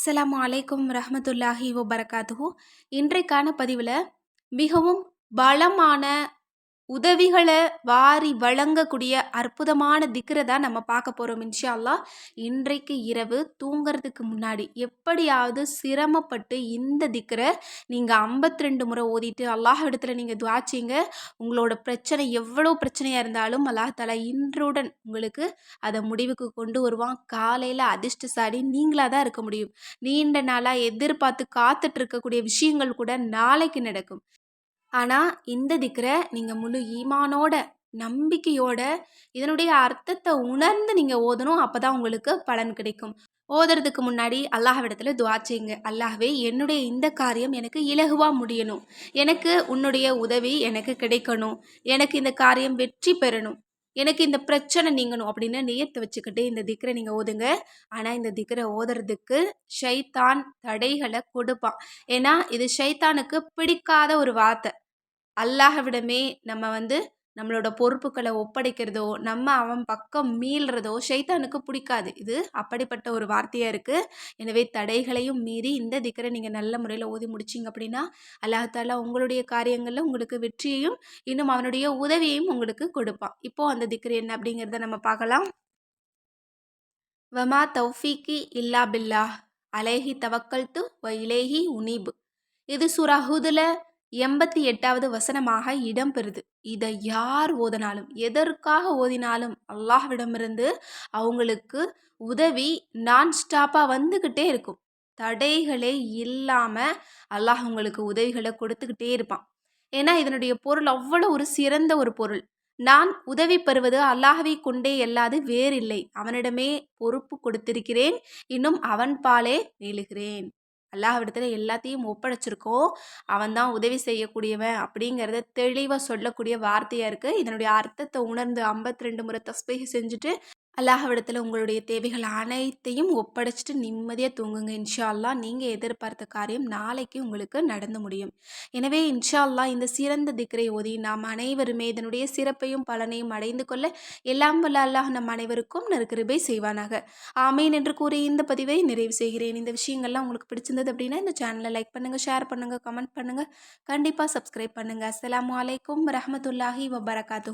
அஸ்லாம் அலைக்கும் ரஹமத்துல்லாஹி வபரகாத்துஹு. இன்றைக்கான பதிவில் மிகவும் பலமான உதவிகளை வாரி வழங்கக்கூடிய அற்புதமான திக்கரை தான் நம்ம பார்க்க போகிறோம் இன்ஷா இன்றைக்கு இரவு தூங்குறதுக்கு முன்னாடி எப்படியாவது சிரமப்பட்டு இந்த திக்ரை நீங்கள் ஐம்பத்தி ரெண்டு முறை ஓதிட்டு அல்லாஹ் இடத்துல நீங்கள் துவாச்சிங்க உங்களோட பிரச்சனை எவ்வளோ பிரச்சனையாக இருந்தாலும் அல்லாஹ் தலா இன்றுடன் உங்களுக்கு அதை முடிவுக்கு கொண்டு வருவான். காலையில் அதிர்ஷ்டசாடி நீங்களாக தான் இருக்க முடியும். நீண்ட நாளாக எதிர்பார்த்து காத்துட்டு இருக்கக்கூடிய விஷயங்கள் கூட நாளைக்கு நடக்கும். ஆனால் இந்த திக்ரை நீங்கள் முழு ஈமானோட நம்பிக்கையோட இதனுடைய அர்த்தத்தை உணர்ந்து நீங்கள் ஓதணும் அப்போ தான் உங்களுக்கு பலன் கிடைக்கும். ஓதுறதுக்கு முன்னாடி அல்லாஹ்விடத்தில் துவா செய்யுங்க. அல்லாஹ்வே என்னுடைய இந்த காரியம் எனக்கு இலகுவாக முடியணும். எனக்கு உன்னுடைய உதவி எனக்கு கிடைக்கணும். எனக்கு இந்த காரியம் வெற்றி பெறணும். எனக்கு இந்த பிரச்சனை நீங்கணும் அப்படின்னு நியத்தை வச்சுக்கிட்டு இந்த திக்கரை நீங்கள் ஓதுங்க. ஆனால் இந்த திக்கரை ஓதுறதுக்கு ஷைத்தான் தடைகளை கொடுப்பான். ஏன்னா இது ஷைத்தானுக்கு பிடிக்காத ஒரு வார்த்தை. அல்லாஹவிடமே நம்ம வந்து நம்மளோட பொறுப்புகளை ஒப்படைக்கிறதோ நம்ம அவன் பக்கம் மீள்றதோ ஷைத்தானுக்கு பிடிக்காது. இது அப்படிப்பட்ட ஒரு வார்த்தையாக இருக்குது எனவே தடைகளையும் மீறி இந்த திக்கரை நீங்கள் நல்ல முறையில் ஓதி முடிச்சிங்க அப்படின்னா அல்லாஹாலா உங்களுடைய காரியங்களில் உங்களுக்கு வெற்றியையும் இன்னும் அவனுடைய உதவியையும் உங்களுக்கு கொடுப்பான். இப்போது அந்த திக்கரை என்ன அப்படிங்கிறத நம்ம பார்க்கலாம். வமா தௌஃபீக்கி இல்லா பில்லா அலேஹி தவக்கல்து வ இலேஹி உனீபு. இது சுராஹுதில் எண்பத்தி எட்டாவது வசனமாக இடம்பெறுது இதை யார் ஓதினாலும் எதற்காக ஓதினாலும் அல்லாஹ்விடமிருந்து அவங்களுக்கு உதவி நான் ஸ்டாப்பாக வந்துக்கிட்டே இருக்கும். தடைகளே இல்லாமல் அல்லாஹ் உங்களுக்கு உதவிகளை கொடுத்துக்கிட்டே இருப்பான். ஏன்னா இதனுடைய பொருள் அவ்வளோ ஒரு சிறந்த ஒரு பொருள். நான் உதவி பெறுவது அல்லாஹவை கொண்டே அல்லாது வேறில்லை. அவனிடமே பொறுப்பு கொடுத்திருக்கிறேன். இன்னும் அவன் பாலே மேலுகிறேன் அல்லாஹ்விடத்தில் எல்லாத்தையும் ஒப்படைச்சிருக்கோம் அவன் தான் உதவி செய்யக்கூடியவன் அப்படிங்கிறத தெளிவாக சொல்லக்கூடிய வார்த்தையாக இருக்குது இதனுடைய அர்த்தத்தை உணர்ந்து ஐம்பத்தி ரெண்டு முறை தஸ்பீக செஞ்சுட்டு அல்லாஹ்விடத்தில் உங்களுடைய தேவைகள் அனைத்தையும் ஒப்படைச்சிட்டு நிம்மதியாக தூங்குங்க. இன்ஷா அல்லா நீங்கள் எதிர்பார்த்த காரியம் நாளைக்கு உங்களுக்கு நடந்து முடியும். எனவே இன்ஷா அல்லா இந்த சிறந்த திக்கரை ஓதி நாம் அனைவருமே இதனுடைய சிறப்பையும் பலனையும் அடைந்து கொள்ள எல்லாம் வல்ல அல்லாஹ் நம் அனைவருக்கும் நறுக்கிருபை செய்வானாக. ஆமீன் என்று கூறி இந்த பதிவை நிறைவு செய்கிறேன். இந்த விஷயங்கள்லாம் உங்களுக்கு பிடிச்சிருந்தது அப்படின்னா இந்த சேனலை லைக் பண்ணுங்கள் ஷேர் பண்ணுங்கள் கமெண்ட் பண்ணுங்கள் கண்டிப்பாக சப்ஸ்கிரைப் பண்ணுங்கள் அஸ்லாம் வலைக்கம் வரமத்துல்லாஹி வபரகாத்து